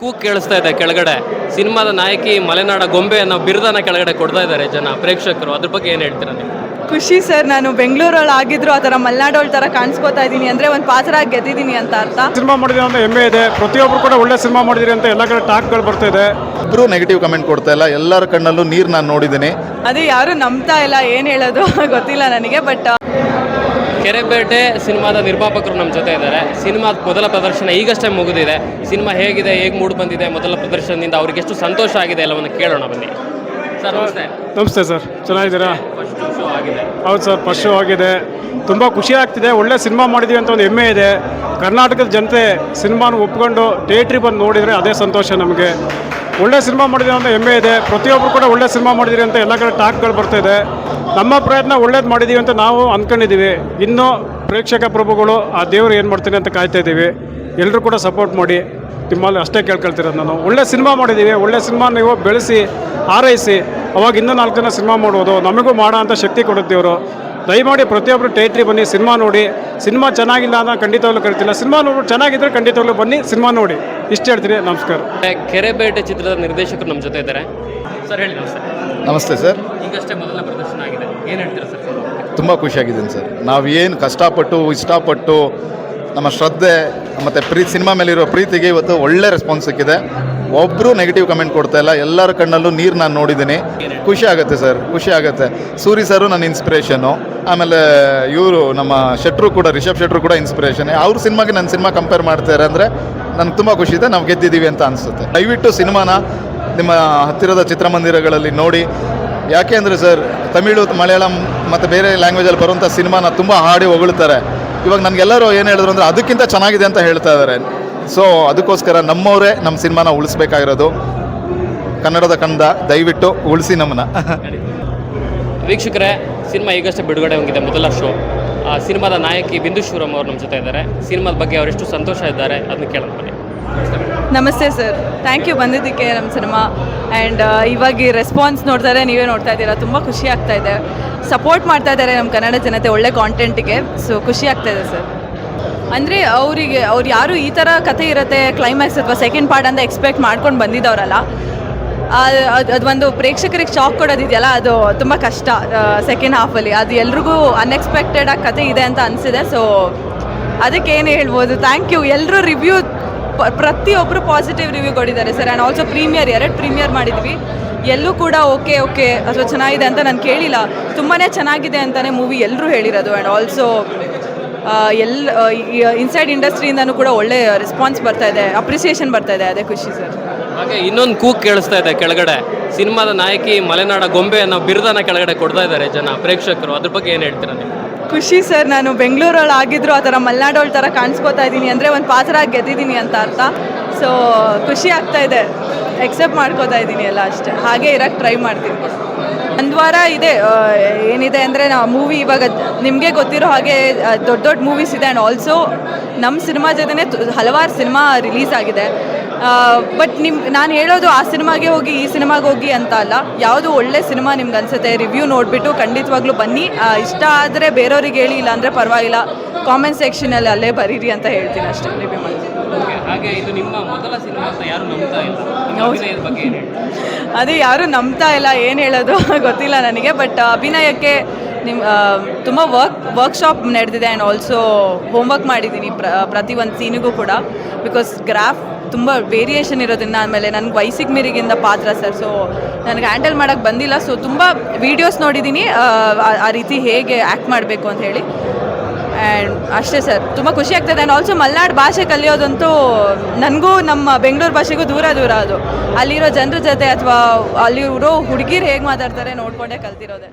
ಕೂಗ್ ಕೇಳಿಸ್ತಾ ಇದೆ ಕೆಳಗಡೆ. ಸಿನಿಮಾದ ನಾಯಕಿ ಮಲೆನಾಡ ಗೊಂಬೆ ಅನ್ನೋ ಬಿರುದನ್ನ ಕೆಳಗಡೆ ಕೊಡ್ತಾ ಇದ್ದಾರೆ ಜನ ಪ್ರೇಕ್ಷಕರು. ಅದ್ರ ಬಗ್ಗೆ ಏನು ಹೇಳ್ತೀರಾ ನೀವು? ಖುಷಿ ಸರ್ ನಾನು ಬೆಂಗಳೂರಲ್ಲಿ ಆಗಿದ್ರು ಆ ಥರ ಮಲೆನಾಡೋಳ್ ಥರ ಕಾಣಿಸ್ಕೋತಾ ಇದ್ದೀನಿ. ಅಂದರೆ ಒಂದು ಪಾತ್ರ ಗೆದ್ದಿದ್ದೀನಿ ಅಂತ ಅರ್ಥ. ಸಿನಿಮಾ ಮಾಡಿದ್ರೆ ಅಂತ ಹೆಮ್ಮೆ ಇದೆ. ಪ್ರತಿಯೊಬ್ಬರು ಕೂಡ ಒಳ್ಳೆ ಸಿನಿಮಾ ಮಾಡಿದಿರಿ ಅಂತ ಎಲ್ಲ ಕಡೆ ಟಾಕ್ಗಳು ಬರ್ತಾ ಇದೆ. ಒಬ್ಬರು ನೆಗೆಟಿವ್ ಕಮೆಂಟ್ ಕೊಡ್ತಾ ಇಲ್ಲ. ಎಲ್ಲರ ಕಣ್ಣಲ್ಲೂ ನೀರು ನಾನು ನೋಡಿದ್ದೀನಿ. ಅದೇ ಯಾರು ನಂಬ್ತಾ ಇಲ್ಲ ಏನು ಹೇಳೋದು ಗೊತ್ತಿಲ್ಲ ನನಗೆ ಬಟ್ ಕೆರೆಬೇಟೆ ಸಿನಿಮಾದ ನಿರ್ಮಾಪಕರು ನಮ್ಮ ಜೊತೆ ಇದ್ದಾರೆ. ಸಿನಿಮಾದ ಮೊದಲ ಪ್ರದರ್ಶನ ಈಗಷ್ಟೇ ಮುಗಿದಿದೆ. ಸಿನಿಮಾ ಹೇಗಿದೆ ಹೇಗೆ ಮೂಡ್ ಬಂದಿದೆ ಮೊದಲ ಪ್ರದರ್ಶನದಿಂದ ಅವ್ರಿಗೆ ಎಷ್ಟು ಸಂತೋಷ ಆಗಿದೆ ಎಲ್ಲವನ್ನು ಕೇಳೋಣ ಬನ್ನಿ. ಸರ್ ನಮಸ್ತೆ. ನಮಸ್ತೆ ಸರ್. ಚೆನ್ನಾಗಿದ್ದೀರಾ? ಫಸ್ಟ್ ಶೋ ಆಗಿದೆ. ಹೌದು ಸರ್ ಫಸ್ಟ್ ಶೋ ಆಗಿದೆ. ತುಂಬ ಖುಷಿ ಆಗ್ತಿದೆ. ಒಳ್ಳೆ ಸಿನಿಮಾ ಮಾಡಿದೀವಿ ಅಂತ ಒಂದು ಹೆಮ್ಮೆ ಇದೆ. ಕರ್ನಾಟಕದ ಜನತೆ ಸಿನಿಮಾನ ಒಪ್ಕೊಂಡು ಥಿಯೇಟ್ರಿಗೆ ಬಂದು ನೋಡಿದರೆ ಅದೇ ಸಂತೋಷ ನಮಗೆ. ಒಳ್ಳೆ ಸಿನಿಮಾ ಮಾಡಿದೀವಿ ಅಂತ ಹೆಮ್ಮೆ ಇದೆ. ಪ್ರತಿಯೊಬ್ಬರು ಕೂಡ ಒಳ್ಳೆ ಸಿನಿಮಾ ಮಾಡಿದಿರಿ ಅಂತ ಎಲ್ಲ ಕಡೆ ಟಾಕ್ಗಳು ಬರ್ತಾ ಇದೆ. ನಮ್ಮ ಪ್ರಯತ್ನ ಒಳ್ಳೇದು ಮಾಡಿದ್ದೀವಿ ಅಂತ ನಾವು ಅಂದ್ಕೊಂಡಿದ್ದೀವಿ ಇನ್ನೂ ಪ್ರೇಕ್ಷಕ ಪ್ರಭುಗಳು ಆ ದೇವರು ಏನು ಮಾಡ್ತೀನಿ ಅಂತ ಕಾಯ್ತಾ ಇದ್ದೀವಿ ಎಲ್ಲರೂ ಕೂಡ ಸಪೋರ್ಟ್ ಮಾಡಿ. ನಿಮ್ಮಲ್ಲಿ ಅಷ್ಟೇ ಕೇಳ್ಕೊಳ್ತಿರೋದು ನಾನು. ಒಳ್ಳೆ ಸಿನಿಮಾ ಮಾಡಿದ್ದೀವಿ ಒಳ್ಳೆ ಸಿನಿಮಾ ನೀವು ಬೆಳೆಸಿ ಹಾರೈಸಿ. ಅವಾಗ ಇನ್ನೂ ನಾಲ್ಕು ಜನ ಸಿನಿಮಾ ಮಾಡ್ಬೋದು. ನಮಗೂ ಮಾಡೋ ಅಂತ ಶಕ್ತಿ ಕೊಡುತ್ತೇವರು ದಯಮಾಡಿ ಪ್ರತಿಯೊಬ್ಬರು ಟೇಟ್ರಿ ಬನ್ನಿ ಸಿನಿಮಾ ನೋಡಿ. ಸಿನಿಮಾ ಚೆನ್ನಾಗಿಲ್ಲ ಅಂತ ಖಂಡಿತವಾಗ್ಲೂ ಕರಿತಿಲ್ಲ. ಸಿನಿಮಾ ನೋಡಿ ಚೆನ್ನಾಗಿದ್ರೆ ಖಂಡಿತವಾಗ್ಲೂ ಬನ್ನಿ ಸಿನಿಮಾ ನೋಡಿ. ಇಷ್ಟು ಹೇಳ್ತೀನಿ. ನಮಸ್ಕಾರ. ಕೆರೆಬೇಟೆ ಚಿತ್ರದ ನಿರ್ದೇಶಕರು ನಮ್ಮ ಜೊತೆ ಇದ್ದಾರೆ. ಸರ್ ಹೇಳಿ ನಮಸ್ತೆ. ನಮಸ್ತೆ ಸರ್. ಈಗಷ್ಟೇ ಮೊದಲ ಪ್ರದರ್ಶನ ಏನು ಹೇಳ್ತೀರಾ ಸರ್? ತುಂಬ ಖುಷಿಯಾಗಿದ್ದೀನಿ ಸರ್. ನಾವು ಏನು ಕಷ್ಟಪಟ್ಟು, ಇಷ್ಟಪಟ್ಟು ನಮ್ಮ ಶ್ರದ್ಧೆ, ಮತ್ತು ಪ್ರೀತಿ ಸಿನಿಮಾ ಮೇಲಿರೋ ಪ್ರೀತಿಗೆ ಇವತ್ತು ಒಳ್ಳೆ ರೆಸ್ಪಾನ್ಸ್ ಸಿಕ್ಕಿದೆ. ಒಬ್ಬರು ನೆಗೆಟಿವ್ ಕಮೆಂಟ್ ಕೊಡ್ತಾ ಇಲ್ಲ. ಎಲ್ಲರ ಕಣ್ಣಲ್ಲೂ ನೀರು ನಾನು ನೋಡಿದ್ದೀನಿ. ಖುಷಿ ಆಗುತ್ತೆ ಸರ್. ಖುಷಿ ಆಗುತ್ತೆ. ಸೂರಿ ಸರು ನನ್ನ ಇನ್ಸ್ಪಿರೇಷನು ಆಮೇಲೆ ಇವರು ನಮ್ಮ ಶೆಟ್ರು ಕೂಡ, ರಿಷಬ್ ಶೆಟ್ರು ಕೂಡ ಇನ್ಸ್ಪಿರೇಷನ್ ಅವ್ರ ಸಿನಿಮಾಗೆ ನನ್ನ ಸಿನಿಮಾ ಕಂಪೇರ್ ಮಾಡ್ತಾರೆ ಅಂದರೆ ನನಗೆ ತುಂಬ ಖುಷಿ ಇದೆ. ನಾವು ಗೆದ್ದಿದ್ದೀವಿ ಅಂತ ಅನಿಸುತ್ತೆ. ದಯವಿಟ್ಟು ಸಿನಿಮಾನ ನಿಮ್ಮ ಹತ್ತಿರದ ಚಿತ್ರಮಂದಿರಗಳಲ್ಲಿ ನೋಡಿ ಯಾಕೆ ಅಂದರೆ ಸರ್, ತಮಿಳು, ಮಲಯಾಳಂ ಮತ್ತು ಬೇರೆ ಲ್ಯಾಂಗ್ವೇಜಲ್ಲಿ ಬರುವಂಥ ಸಿನಿಮಾನ ತುಂಬ ಹಾಡಿ ಹೊಗಳ್ತಾರೆ. ಇವಾಗ ನನಗೆಲ್ಲರೂ ಏನು ಹೇಳಿದ್ರು ಅಂದರೆ ಅದಕ್ಕಿಂತ ಚೆನ್ನಾಗಿದೆ ಅಂತ ಹೇಳ್ತಾ ಇದ್ದಾರೆ ಸೊ ಅದಕ್ಕೋಸ್ಕರ ನಮ್ಮವರೇ ನಮ್ಮ ಸಿನಿಮಾನ ಉಳಿಸ್ಬೇಕಾಗಿರೋದು. ಕನ್ನಡದ ಕಂದ, ದಯವಿಟ್ಟು ಉಳಿಸಿ ನಮ್ಮನ್ನ. ವೀಕ್ಷಕರೇ ಸಿನಿಮಾ ಈಗಷ್ಟೇ ಬಿಡುಗಡೆ ಹೋಗಿದೆ ಮೊದಲ ಶೋ ಆ ಸಿನಿಮಾದ ನಾಯಕಿ ಬಿಂದು ಶಿವರಾಮ್ ಅವರು ನಮ್ಮ ಜೊತೆ ಇದ್ದಾರೆ. ಸಿನಿಮಾದ ಬಗ್ಗೆ ಅವರೆಷ್ಟು ಸಂತೋಷ ಇದ್ದಾರೆ, ಅದನ್ನ ಕೇಳೋಣ ನಮಸ್ತೆ ಸರ್. ಥ್ಯಾಂಕ್ ಯು ಬಂದಿದ್ದಕ್ಕೆ ನಮ್ಮ ಸಿನಿಮಾ. ಆ್ಯಂಡ್ ಇವಾಗ ಈ ರೆಸ್ಪಾನ್ಸ್ ನೋಡ್ತಾರೆ, ನೀವೇ ನೋಡ್ತಾ ಇದ್ದೀರಾ. ತುಂಬ ಖುಷಿ ಆಗ್ತಾ ಇದೆ. ಸಪೋರ್ಟ್ ಮಾಡ್ತಾ ಇದ್ದಾರೆ ನಮ್ಮ ಕನ್ನಡ ಜನತೆ, ಒಳ್ಳೆ ಕಾಂಟೆಂಟಿಗೆ ಸೊ ಖುಷಿ ಆಗ್ತಾ ಇದೆ ಸರ್. ಅಂದರೆ ಅವರಿಗೆ, ಅವ್ರು ಯಾರು ಈ ಥರ ಕಥೆ ಇರುತ್ತೆ ಕ್ಲೈಮ್ಯಾಕ್ಸ್ ಅಥವಾ ಸೆಕೆಂಡ್ ಪಾರ್ಟ್ ಅಂತ ಎಕ್ಸ್ಪೆಕ್ಟ್ ಮಾಡ್ಕೊಂಡು ಬಂದಿದ್ದವರಲ್ಲ. ಅದು ಒಂದು ಪ್ರೇಕ್ಷಕರಿಗೆ ಶಾಕ್ ಕೊಡೋದಿದೆಯಲ್ಲ, ಅದು ತುಂಬ ಕಷ್ಟ ಸೆಕೆಂಡ್ ಹಾಫಲ್ಲಿ ಅದು ಎಲ್ರಿಗೂ ಅನ್ಎಕ್ಸ್ಪೆಕ್ಟೆಡ್ ಆಗಿ ಕತೆ ಇದೆ ಅಂತ ಅನಿಸಿದೆ. ಸೊ ಅದಕ್ಕೆ ಏನು ಹೇಳ್ಬೋದು? ಥ್ಯಾಂಕ್ ಯು ಎಲ್ಲರೂ ರಿವ್ಯೂ ಪ್ರತಿಯೊಬ್ಬರು ಪಾಸಿಟಿವ್ ರಿವ್ಯೂ ಕೊಟ್ಟಿದ್ದಾರೆ ಸರ್. ಆ್ಯಂಡ್ ಆಲ್ಸೋ ಪ್ರೀಮಿಯರ್ ಎರಡು ಪ್ರೀಮಿಯರ್ ಮಾಡಿದ್ವಿ, ಎಲ್ಲೂ ಕೂಡ ಓಕೆ ಓಕೆ ಅಥವಾ ಚೆನ್ನಾಗಿದೆ ಅಂತ ನಾನು ಕೇಳಿಲ್ಲ. ತುಂಬಾ ಚೆನ್ನಾಗಿದೆ ಅಂತಲೇ ಮೂವಿ ಎಲ್ಲರೂ ಹೇಳಿರೋದು. ಆ್ಯಂಡ್ ಆಲ್ಸೋ ಎಲ್ ಇನ್ಸೈಡ್ ಇಂಡಸ್ಟ್ರಿಯಿಂದನೂ ಕೂಡ ಒಳ್ಳೆ ರೆಸ್ಪಾನ್ಸ್ ಬರ್ತಾ ಇದೆ ಅಪ್ರಿಸಿಯೇಷನ್ ಬರ್ತಾ ಇದೆ. ಅದೇ ಖುಷಿ ಸರ್. ಹಾಗೆ ಇನ್ನೊಂದು ಕೂಗ್ ಕೇಳಿಸ್ತಾ ಇದೆ ಕೆಳಗಡೆ. ಸಿನಿಮಾದ ನಾಯಕಿ ಮಲೆನಾಡ ಗೊಂಬೆ ಅನ್ನೋ ಬಿರುದನ್ನ ಕೆಳಗಡೆ ಕೊಡ್ತಾ ಇದ್ದಾರೆ ಜನ, ಪ್ರೇಕ್ಷಕರು. ಅದ್ರ ಬಗ್ಗೆ ಏನು ಹೇಳ್ತೀರಾ ನೀವು? ಖುಷಿ ಸರ್, ನಾನು ಬೆಂಗಳೂರಲ್ಲಿ ಆಗಿದ್ರು ಆ ಥರ ಮಲ್ನಾಡೋಳ್ ಥರ ಕಾಣಿಸ್ಕೋತಾ ಇದ್ದೀನಿ. ಅಂದರೆ ಒಂದು ಪಾತ್ರ ಗೆದ್ದಿದ್ದೀನಿ ಅಂತ ಅರ್ಥ. ಸೊ ಖುಷಿ ಆಗ್ತಾ ಇದೆ. ಎಕ್ಸೆಪ್ಟ್ ಮಾಡ್ಕೋತಾ ಇದ್ದೀನಿ ಎಲ್ಲ ಅಷ್ಟೇ. ಹಾಗೆ ಇರೋಕ್ಕೆ ಟ್ರೈ ಮಾಡ್ತೀನಿ. ಒಂದು ವಾರ ಇದೆ ಏನಿದೆ ಅಂದರೆ ನಾವು ಮೂವಿ ಇವಾಗ ನಿಮಗೆ ಗೊತ್ತಿರೋ ಹಾಗೆ ದೊಡ್ಡ ದೊಡ್ಡ ಮೂವೀಸ್ ಇದೆ. ಆ್ಯಂಡ್ ಆಲ್ಸೋ ನಮ್ಮ ಸಿನಿಮಾ ಜೊತೆನೇ ಹಲವಾರು ಸಿನಿಮಾ ರಿಲೀಸ್ ಆಗಿದೆ. ಬಟ್ ನಿಮ್ ನಾನು ಹೇಳೋದು ಆ ಸಿನಿಮಾಗೆ ಹೋಗಿ ಈ ಸಿನಿಮಾಗೆ ಹೋಗಿ ಅಂತ ಅಲ್ಲ. ಯಾವುದು ಒಳ್ಳೆ ಸಿನಿಮಾ ನಿಮ್ಗೆ ಅನ್ಸುತ್ತೆ ರಿವ್ಯೂ ನೋಡಿಬಿಟ್ಟು ಖಂಡಿತವಾಗ್ಲೂ ಬನ್ನಿ. ಇಷ್ಟ ಆದರೆ ಬೇರೆಯವ್ರಿಗೆ ಹೇಳಿ ಇಲ್ಲ ಅಂದರೆ ಪರವಾಗಿಲ್ಲ. ಕಾಮೆಂಟ್ ಸೆಕ್ಷನಲ್ಲಿ ಅಲ್ಲೇ ಬರೀರಿ ಅಂತ ಹೇಳ್ತೀನಿ ಅಷ್ಟೇ ರಿವ್ಯೂ ಮಾಡಿ ಹಾಗೆ ಇದು ನಿಮ್ಮ ಮೊದಲ ಸಿನಿಮಾ ಅಂತ ಯಾರು ನಂಬ್ತಾ ಇಲ್ಲ? ನಿಮ್ಮ ಬಗ್ಗೆ ಏನು ಹೇಳ್ತೀರಾ? ಅದೇ ಯಾರು ನಂಬ್ತಾ ಇಲ್ಲ ಏನು ಹೇಳೋದು ಗೊತ್ತಿಲ್ಲ ನನಗೆ. ಬಟ್ ಅಭಿನಯಕ್ಕೆ ನಿಮ್ಮ ತುಂಬ ವರ್ಕ್ ವರ್ಕ್ಶಾಪ್ ನಡೆದಿದೆ ಆ್ಯಂಡ್ ಆಲ್ಸೋ ಹೋಮ್ವರ್ಕ್ ಮಾಡಿದ್ದೀನಿ ಪ್ರ ಪ್ರತಿ ಒಂದು ಸೀನಿಗೂ ಕೂಡ. ಬಿಕಾಸ್ ಗ್ರಾಫ್ ತುಂಬ ವೇರಿಯೇಷನ್ ಇರೋದನ್ನು ಆಮೇಲೆ ನನಗೆ ವಯಸ್ಸಿಗೆ ಮೀರಿಗಿಂದ ಪಾತ್ರ ಸರ್ ಸೊ ನನಗೆ ಹ್ಯಾಂಡಲ್ ಮಾಡೋಕ್ಕೆ ಬಂದಿಲ್ಲ. ಸೊ ತುಂಬ ವೀಡಿಯೋಸ್ ನೋಡಿದ್ದೀನಿ ಆ, ರೀತಿ ಹೇಗೆ ಆ್ಯಕ್ಟ್ ಮಾಡಬೇಕು ಅಂತ ಹೇಳಿ. ಆ್ಯಂಡ್ ಅಷ್ಟೇ ಸರ್ ತುಂಬ ಖುಷಿ ಆಗ್ತದೆ. ಆ್ಯಂಡ್ ಆಲ್ಸೋ ಮಲೆನಾಡು ಭಾಷೆ ಕಲಿಯೋದಂತೂ ನನಗೂ ನಮ್ಮ ಬೆಂಗಳೂರು ಭಾಷೆಗೂ ದೂರ ದೂರ ಅದು. ಅಲ್ಲಿರೋ ಜನರ ಜೊತೆ ಅಥವಾ ಅಲ್ಲಿರೋ ಹುಡುಗಿರು ಹೇಗೆ ಮಾತಾಡ್ತಾರೆ ನೋಡಿಕೊಂಡೇ ಕಲ್ತಿರೋದೆ.